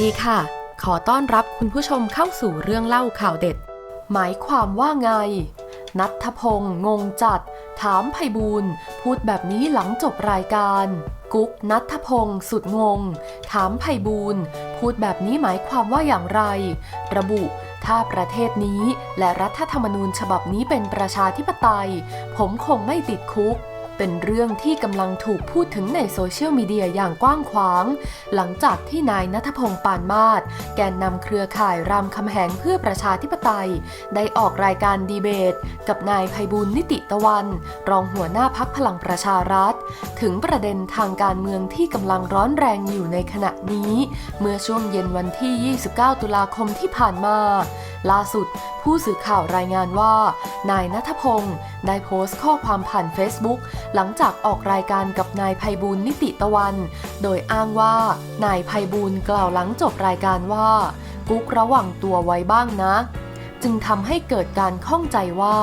ดีค่ะ ขอต้อนรับคุณผู้ชมเข้าสู่เรื่องเล่าข่าวเด็ด หมายความว่าไง นัทพงษ์งงจัด ถามไพบูลพูดแบบนี้หลังจบรายการ กุ๊กนัทพงษ์สุดงง ถามไพบูลพูดแบบนี้หมายความว่าอย่างไร ระบุถ้าประเทศนี้และรัฐธรรมนูญฉบับนี้เป็นประชาธิปไตย ผมคงไม่ติดคุก เป็นเรื่องที่กำลังถูกพูดถึงในโซเชียลมีเดียอย่างกว้างขวาง หลังจากที่นายนัทพงศ์ปานมาศแกนนำเครือข่ายรามคำแหงเพื่อประชาธิปไตย ได้ออกรายการดีเบต กับนายภัยบูลย์นิติตะวัน รองหัวหน้าพักพลังประชารัฐ ถึงประเด็นทางการเมืองที่กำลังร้อนแรงอยู่ในขณะนี้ เมื่อช่วงเย็นวันที่ 29 ตุลาคมที่ผ่านมาล่าสุด ผู้สื่อข่าวรายงานว่า นายนัทพงศ์ได้โพสต์ข้อความผ่าน Facebook หลังจากออกรายการกับนายภัยบูลนิติตะวัน โดยอ้างว่านายภัยบูลกล่าวหลังจบรายการว่า กุ๊กระวังตัวไว้บ้างนะ จึงทำให้เกิดการข้องใจว่า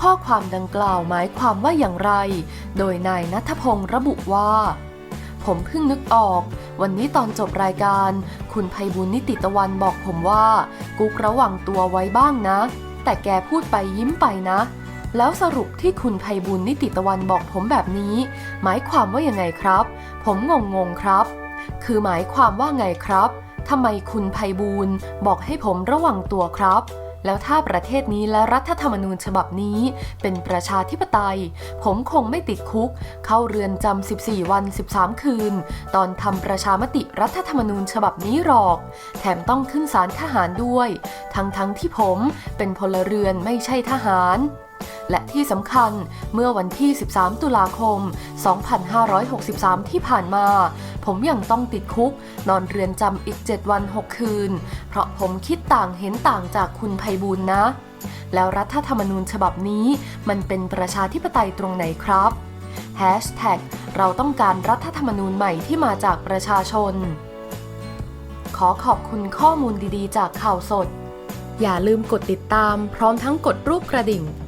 ข้อความดังกล่าวหมายความว่าอย่างไร โดยนายนัทพงศ์ระบุว่าผมเพิ่งนึกออก วันนี้ตอนจบรายการ คุณภัยบุญนิติตะวันบอกผมว่า กุ๊กระวังตัวไว้บ้างนะ แต่แกพูดไปยิ้มไปนะ แล้วสรุปที่คุณภัยบุญนิติตะวันบอกผมแบบนี้ หมายความว่ายังไงครับ ผมงงงๆครับ คือหมายความว่าไงครับทำไมคุณภัยบูลบอกให้ผมระวังตัวครับ แล้วถ้าประเทศนี้และรัฐธรรมนูญฉบับนี้ เป็นประชาธิปไตย ผมคงไม่ติดคุก เข้าเรือนจำ 14 วัน 13 คืน ตอนทำประชามติรัฐธรรมนูญฉบับนี้หรอก แถมต้องขึ้นศาลทหารด้วย ทั้งๆทที่ผมเป็นพลเรือนไม่ใช่ทหาร และที่สำคัญเมื่อวันที่ 13 ตุลาคม 2563 ที่ผ่านมา ผมยังต้องติดคุก นอนเรือนจำอีก 7 วัน 6 คืน เพราะผมคิดต่างเห็นต่างจากคุณไพบูลนะ แล้วรัฐธรรมนูญฉบับนี้มันเป็นประชาธิปไตยตรงไหนครับ Hashtag เราต้องการรัฐธรรมนูญใหม่ที่มาจากประชาชน ขอขอบคุณข้อมูลดีๆ จากข่าวสด อย่าลืมกดติดตามพร้อมทั้งกดรูปกระดิ่ง